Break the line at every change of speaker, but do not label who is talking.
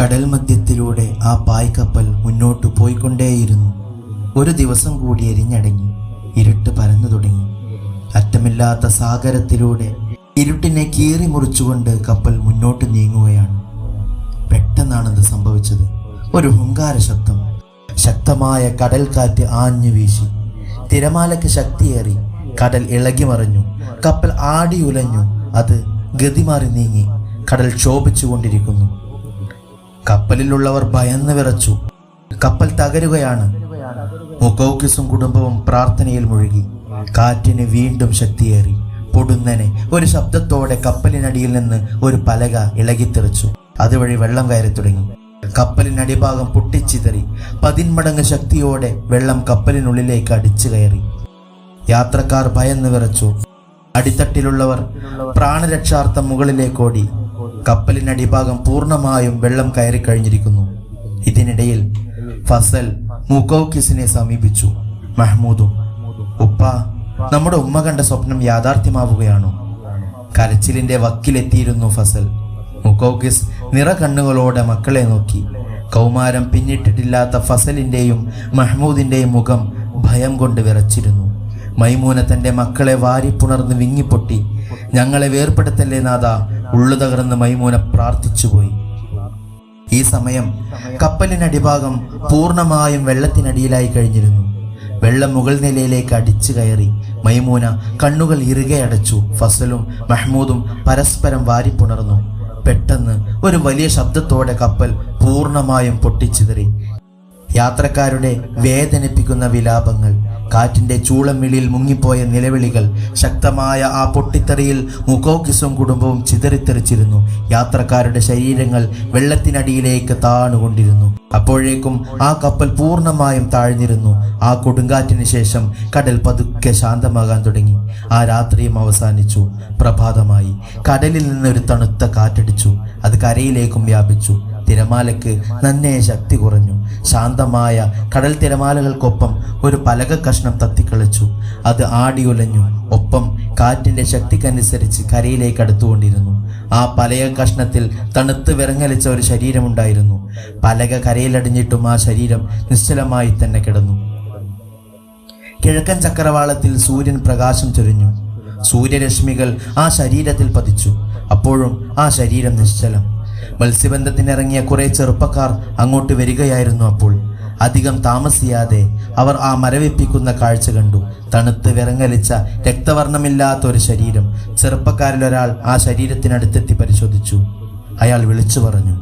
കടൽ മധ്യത്തിലൂടെ ആ പായ്ക്കപ്പൽ മുന്നോട്ട് പോയിക്കൊണ്ടേയിരുന്നു. ഒരു ദിവസം കൂടി എരിഞ്ഞടങ്ങി. ഇരുട്ട് പരന്നു തുടങ്ങി. അറ്റമില്ലാത്ത സാഗരത്തിലൂടെ ഇരുട്ടിനെ കീറി മുറിച്ചുകൊണ്ട് കപ്പൽ മുന്നോട്ട് നീങ്ങുകയാണ്. പെട്ടെന്നാണത് സംഭവിച്ചത്. ഒരു ഹുങ്കാര ശബ്ദം. ശക്തമായ കടൽ കാറ്റ് ആഞ്ഞു വീശി. തിരമാലയ്ക്ക് ശക്തിയേറി. കടൽ ഇളകി മറിഞ്ഞു. കപ്പൽ ആടിയുലഞ്ഞു. അത് ഗതിമാറി നീങ്ങി. കടൽ ക്ഷോഭിച്ചുകൊണ്ടിരിക്കുന്നു. കപ്പലിലുള്ളവർ ഭയന്ന് വിറച്ചു. കപ്പൽ തകരുകയാണ്. മുക്കൗക്കിസും കുടുംബവും പ്രാർത്ഥനയിൽ മുഴുകി. കാറ്റിന് വീണ്ടും ശക്തിയേറി. പൊടുന്നനെ ഒരു ശബ്ദത്തോടെ കപ്പലിനടിയിൽ നിന്ന് ഒരു പലക ഇളകിത്തെറിച്ചു. അതുവഴി വെള്ളം കയറി തുടങ്ങി. കപ്പലിനടിഭാഗം പൊട്ടിച്ചിതറി. പതിന്മടങ്ങ് ശക്തിയോടെ വെള്ളം കപ്പലിനുള്ളിലേക്ക് അടിച്ചു കയറി. യാത്രക്കാർ ഭയന്ന് വിറച്ചു. അടിത്തട്ടിലുള്ളവർ പ്രാണരക്ഷാർത്ഥം മുകളിലേക്കോടി കപ്പലിനടിഭാഗം പൂർണമായും വെള്ളം കയറി കഴിഞ്ഞിരിക്കുന്നു. ഇതിനിടയിൽ ഫസൽ മുക്കൗക്കിസിനെ സമീപിച്ചു. മഹ്മൂദും ഉപ്പ നമ്മുടെ ഉമ്മ കണ്ട സ്വപ്നം യാഥാർത്ഥ്യമാവുകയാണോ? കരച്ചിലിന്റെ വക്കിലെത്തിയിരുന്നു ഫസൽ. മുക്കൗക്കിസ് നിറകണ്ണുകളോടെ മക്കളെ നോക്കി. കൗമാരം പിന്നിട്ടിട്ടില്ലാത്ത ഫസലിന്റെയും മഹ്മൂദിന്റെയും മുഖം ഭയം കൊണ്ട് വിറച്ചിരുന്നു. മൈമൂന തന്റെ മക്കളെ വാരിപ്പുണർന്ന് വിങ്ങിപ്പൊട്ടി. ഞങ്ങളെ വേർപ്പെടുത്തല്ലേ നാഥ? ഉള്ളു തകർന്ന് മൈമൂന പ്രാർത്ഥിച്ചുപോയി. ഈ സമയം കപ്പലിനടിഭാഗം പൂർണമായും വെള്ളത്തിനടിയിലായി കഴിഞ്ഞിരുന്നു. വെള്ളം മുകൾ നിലയിലേക്ക് അടിച്ചു കയറി മൈമൂന കണ്ണുകൾ ഇറുകെ അടച്ചു. ഫസലും മഹ്മൂദും പരസ്പരം വാരിപ്പുണർന്നു. പെട്ടെന്ന് ഒരു വലിയ ശബ്ദത്തോടെ കപ്പൽ പൂർണമായും പൊട്ടിച്ചിതറി. യാത്രക്കാരുടെ വേദനിപ്പിക്കുന്ന വിലാപങ്ങൾ കാറ്റിന്റെ ചൂളമിളിയിൽ മുങ്ങിപ്പോയ നിലവിളികൾ ശക്തമായ ആ പൊട്ടിത്തെറിയിൽ മുഖോക്കിസും കുടുംബവും ചിതറിത്തെറിച്ചിരുന്നു. യാത്രക്കാരുടെ ശരീരങ്ങൾ വെള്ളത്തിനടിയിലേക്ക് താണുകൊണ്ടിരുന്നു. അപ്പോഴേക്കും ആ കപ്പൽ പൂർണമായും താഴ്ന്നിരുന്നു. ആ കൊടുങ്കാറ്റിന് ശേഷം കടൽ പതുക്കെ ശാന്തമാകാൻ തുടങ്ങി. ആ രാത്രിയും അവസാനിച്ചു. പ്രഭാതമായി കടലിൽ നിന്ന് ഒരു തണുത്ത കാറ്റടിച്ചു. അത് കരയിലേക്കും വ്യാപിച്ചു. തിരമാലയ്ക്ക് നന്നേ ശക്തി കുറഞ്ഞു. ശാന്തമായ കടൽ തിരമാലകൾക്കൊപ്പം ഒരു പലക കഷ്ണം തത്തിക്കളിച്ചു. അത് ആടിയുലഞ്ഞു. ഒപ്പം കാറ്റിന്റെ ശക്തിക്കനുസരിച്ച് കരയിലേക്ക് അടുത്തുകൊണ്ടിരുന്നു. ആ പലക കഷ്ണത്തിൽ തണുത്ത് വിറങ്ങലിച്ച ഒരു ശരീരമുണ്ടായിരുന്നു. പലക കരയിലടിഞ്ഞിട്ടും ആ ശരീരം നിശ്ചലമായി തന്നെ കിടന്നു. കിഴക്കൻ ചക്രവാളത്തിൽ സൂര്യൻ പ്രകാശം ചൊരിഞ്ഞു. സൂര്യരശ്മികൾ ആ ശരീരത്തിൽ പതിച്ചു. അപ്പോഴും ആ ശരീരം നിശ്ചലം. മത്സ്യബന്ധത്തിനിറങ്ങിയ കുറെ ചെറുപ്പക്കാർ അങ്ങോട്ട് വരികയായിരുന്നു അപ്പോൾ. അധികം താമസിയാതെ അവർ ആ മരവിപ്പിക്കുന്ന കാഴ്ച കണ്ടു. തണുത്ത് വിറങ്ങലിച്ച രക്തവർണമില്ലാത്ത ഒരു ശരീരം. ചെറുപ്പക്കാരിലൊരാൾ ആ ശരീരത്തിനടുത്തെത്തി പരിശോധിച്ചു. അയാൾ വിളിച്ചു പറഞ്ഞു